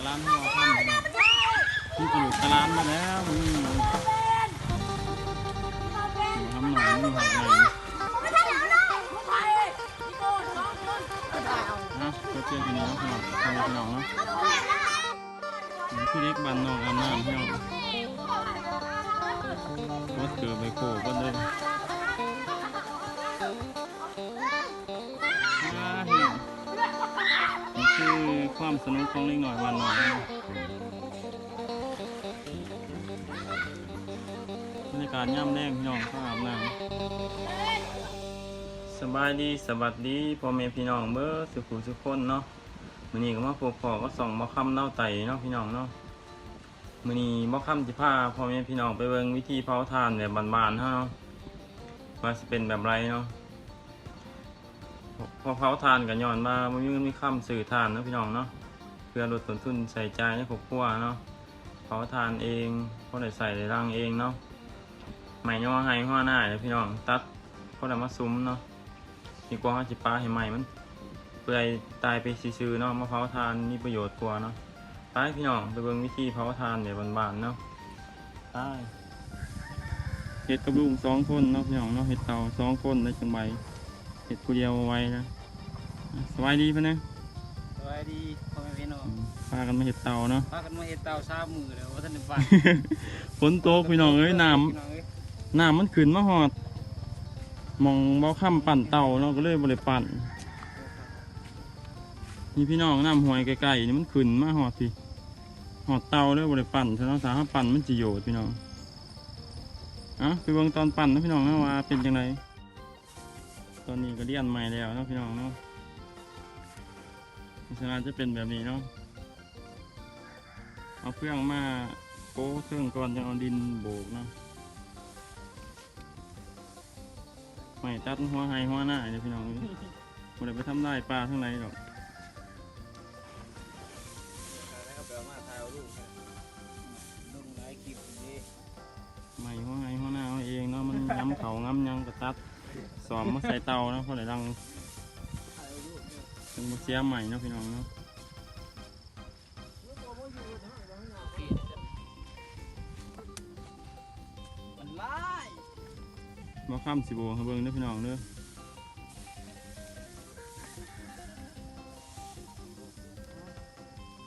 ะลานให้เรานะนี่กระดูกกะลานมาแล้วนี่ทำหน่อยนี่หักหน่อยนะเพื่อเจอกันนี้เนาะพี่น้องทำพี่น้องเนาะนี่เล็กบันนอกอาบน้ำพี่น้องรถเกือบไปโขกก็เล ความสนุกของเล็กหน่อยวันหน่อยบรรยากาศย่ำแรงพี่น้องก็อาบน้ำสบายดีสวัสดีพ่อแม่พี่น้องเบอร์สุขุสุขคนเนาะมือนี้ก็มาพบพ่อก็ส่องมาคำเล่าไตเนาะพี่น้องเนาะมือนี้บ่ค่ำสิพาพ่อแม่พี่น้องไปเบิ่งวิธีเผาถ่านแบบบานๆเฮาเนาะว่าสิเป็นแบบไรเนาะ พอเผาถ่านก็ย้อนว่าบ่มีเงินมีค่ำซื้อถ่านนะพี่น้องเนาะเพื่อลดต้นทุนใส่ใจในครอบครัวเนาะเผาถ่านเองพอได้ใส่ได้รังเองเนาะใหม่ย่อให้หัวหน้าเด้อพี่น้องตัดพอได้มาซุ้มเนาะดีกว่าเฮาสิปาให้ใหม่มันเปื่อยตายไปซื่อๆเนาะมาเผาถ่านมีประโยชน์กว่าเนาะไปพี่น้องไปเบิ่งวิธีเผาทานแบบบานๆเนาะไปเห็ดกระบุงสองคนเนาะพี่น้องเนาะเห็ดเต่าสองคนได้จังใบ ห็ดผู้เดียวเอาไว้นะอะสบายดีปะเนี่ยสวัสดีพ่อแม่พี่น้องอืมพากันมาเห็ดเต่าเนาะพากันมาเฮ็ดเตาซามือแล้วว่าท่านได้บ้านฝนตกพี่น้องเอ้ยน้พี่น้องเอ้ยำน้ำมันขึ้นมาหอดหมองเบาค่ำปั่นเต่าเนาะก็เลยบริปั่นนี่พี่น้องน้ำห้วยไกลๆนี่มันขึ้นมาหอดพี่หอดเต่าเลยบริปั่นฉะนั้นสาถ้าปั่นมันจะโยดพี่น้องอะไปเบิ่งตอนปั่นนะพี่น้องนะว่าเป็นจังไงต อนนี้ก็เลี่ยนใหม่แล้วเนาะพี่น้องเนาะลักษณะจะเป็นแบบนี้เนาะเอาเครื่องมาโป้เครื่องก่อนจะเอาดินโบกเนาะไม่ตัดหัวไฮหัวหน้าเดี๋ยวพี่น้องไม่ได้ไปทำลายปลาข้างในหรอกลงหลายคลิปนี่ไม่หัวไฮหัวหน้าเอาเองเนาะมันย้ำเขาง้ำยังกระตัด สอมมาใส่เตาเนาะเพราะไหนดังเป็นมาเสียใหม่เนาะพี่น้องเนาะมาข้ามสิโบเบิ่งเด้อพี่น้องเด้อ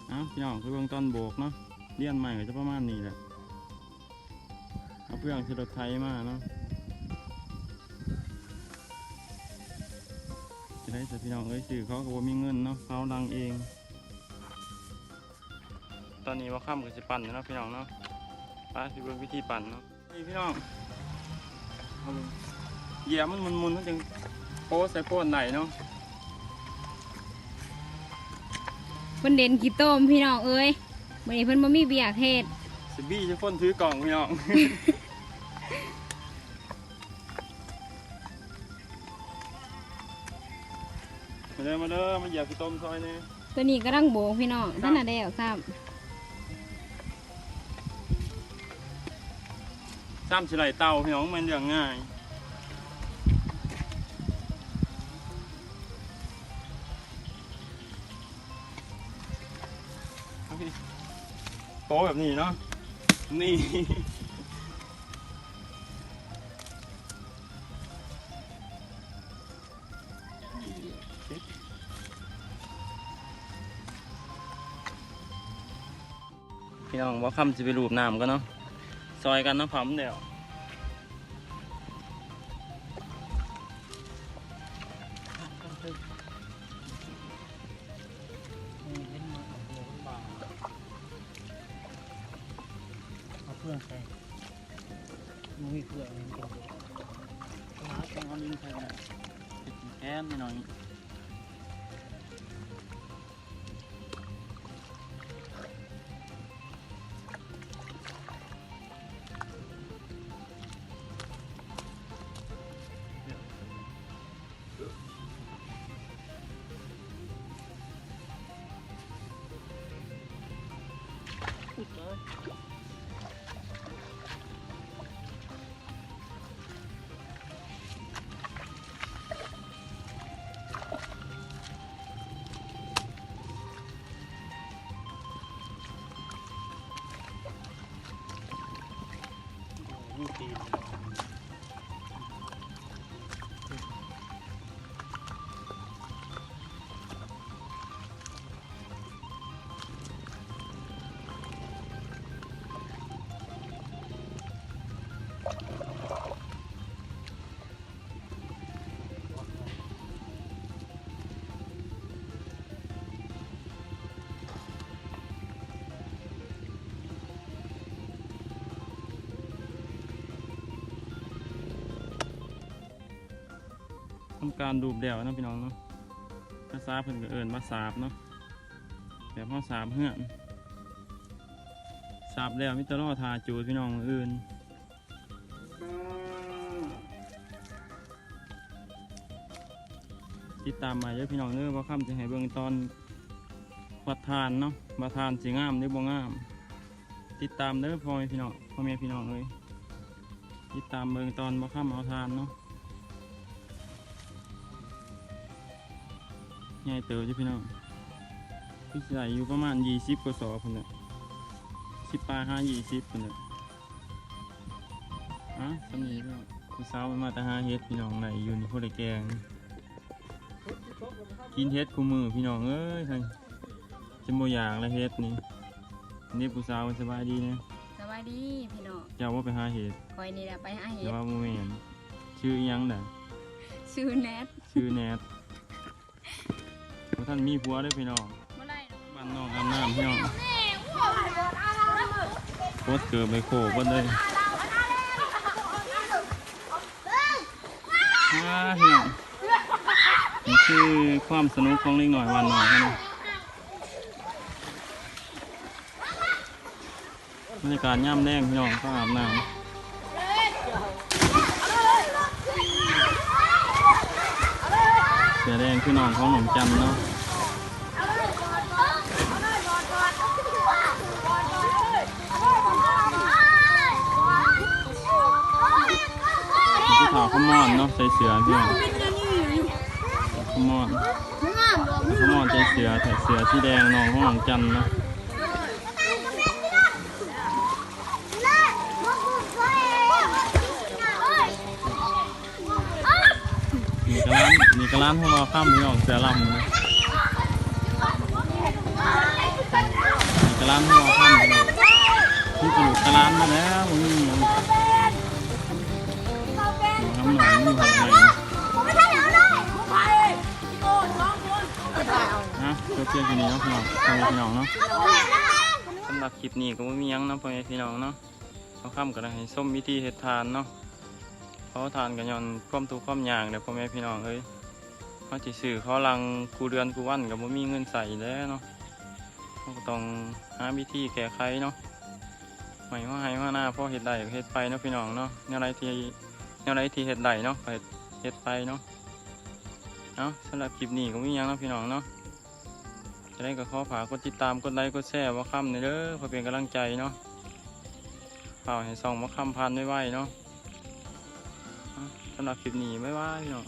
เอาพี่น้องไปเบิ่งตอนโบกเนาะเลี้ยนใหม่ก็จะประมาณนี้แหละเอาเพื่องที่รถไทยมาเนาะ ได้แต่พี่น้องเอ้ยสื่อเขาก็บ่มีเงินเนาะเขาดังเอง ตอนนี้ว่าข้ามก็จะปั่นแล้วเนาะพี่น้องเนาะไปสิเบิ่งวิธีปั่นเนาะนี่พี่น้องเอาเลยเหยียบมันมุนๆมันจึงโป๊ใส่โป้นไหนเนาะเพิ่นเด่นขี้ต้มพี่น้องเอ้ยวันนี้เพิ่นบ่มีเบียร์เทศสิบี้จะพ่นถือกล่องพี่น้อง เด้อมาเด้อมาเหยียบขี้ต้มซอยนี่ตัวนี้กำลังโบกพี่น้องท่านน่ะแล้วซ้ซ้ำสิไหลเตาพี่น้องมันเรื่องง่ายเอาพี่โป๊แบบนี้เนาะนี่ พี่น้องว่าคำจะไปรูปน้ำกันเนาะซอยกันเนาะพร้อมเดี๋ยวเป็นมือของตัวคนบ้าเอาเพื่อนใส่มือเพื่อนนี่ก็หาต้องเอาลิงใส่นะแค่นิดหน่อย ขุดเลยลูกตีน ทำการดูบเดี่ยวนะพี่น้องเนาะภาษาบเพิ่นก็เอิญมาสาบเนาะแต่พ่อสาบเหื่อนสาบแล้วมิตรรอทาจูดพี่น้องอื่น ติดตามมาเยอะพี่น้องเนื้อว่าค่ำจะให้เบิ่งตอนวัดทานเนาะวัดทานสีงามหรือบ่งาม ติดตามเด้อพ่อแม่พี่น้องพ่อแม่พี่น้องเลยติดตามเบิ่งตอนบ่ค่ำเอาทานเนาะใหญ่เติบอยู่พี่น้องพี่ใส่อยู่ประมาณยี่สิบกว่าสอบพุ่นน่ะสิบปลายห้ายี่สิบพุ่นน่ะอะสำนีพี่น้องผู้สาวมันมาแต่หาเฮ็ดพี่น้องไหนอยู่นี่พวกได้แกง กินเฮ็ดคู่มือพี่น้องเอ้ยทั้งจมโมอย่างและเฮ็ดนี่นี่ผู้สาวมันสบายดีนะสวัสดีพี่น้องเจ้าว่าไปหาเฮ็ดคอยนี่แหละไปหาเห็แต่ดว่าโมเมนชื่ออิหยังน่ะชื่อแนทชื่อแนทเพราะท่านมีผัวเด้วยพี่น้องเมื่อไรเนาะบ้านนอกอาบน้ำพี่น้องโคตรเกือบไปโคกเบดเลยว้าพี่น้อง นี่คือความสนุกของเล็กหน่อยวันหน่อยนะบรรยากาศย่ำแรงพี่น้องก็อาบน้ำเสือแดงคือน้องของหนุ่มจันเนาะนี่คือขาวขมอนเนาะใส่เสือพี่น้อง ขมอนขมอนใส่เสือใส่เสือที่แดงน้องของหลังจันนะมีกระล้านมีกระล้านของเราข้ามพี่น้องเสือลำนะมีกระล้านของเราข้ามพี่น้องที่ปลูกกระล้านมาแล้วมึง พื่อเพื่อนพี่น้องพี่น้องพ่อแม่พี่น้องเนาะสำหรับคลิปนี้ก็ไม่มีหยังเนาะพ่อแม่พี่น้องเนาะเขาข้ามกันให้ส้มวิธีเฮ็ดทานเนาะเขาทานกันย้อนความทุกข์ความยากเดี๋ยวพ่อแม่พี่น้องเอ้ยเขาจิสื่อเขาลังกูเดือนกูวันกับบ่มีเงินใส่แล้วเนาะเขาก็ต้องหาวิธีแก้ไขเนาะหมายว่าให้ว่าหน้าพ่อเฮ็ดได้ก็เฮ็ดไปเนาะพี่น้องเนาะแนวไรที่แนวไรที่เฮ็ดได้เนาะก็เฮ็ดเฮ็ดไปเนาะเอาสำหรับคลิปนี้ก็มีหยังเนาะพี่น้องเนาะ จะได้ก็ขอฝากกดติดตามกดไลค์กดแชร์ว่าคำในเด้อเพื่อเป็นกำลังใจเนาะฝากให้ส่องมาค่ำพันไม่ไหวเนาะสำหรับคลิปนี้ไม่ไหวเนาะ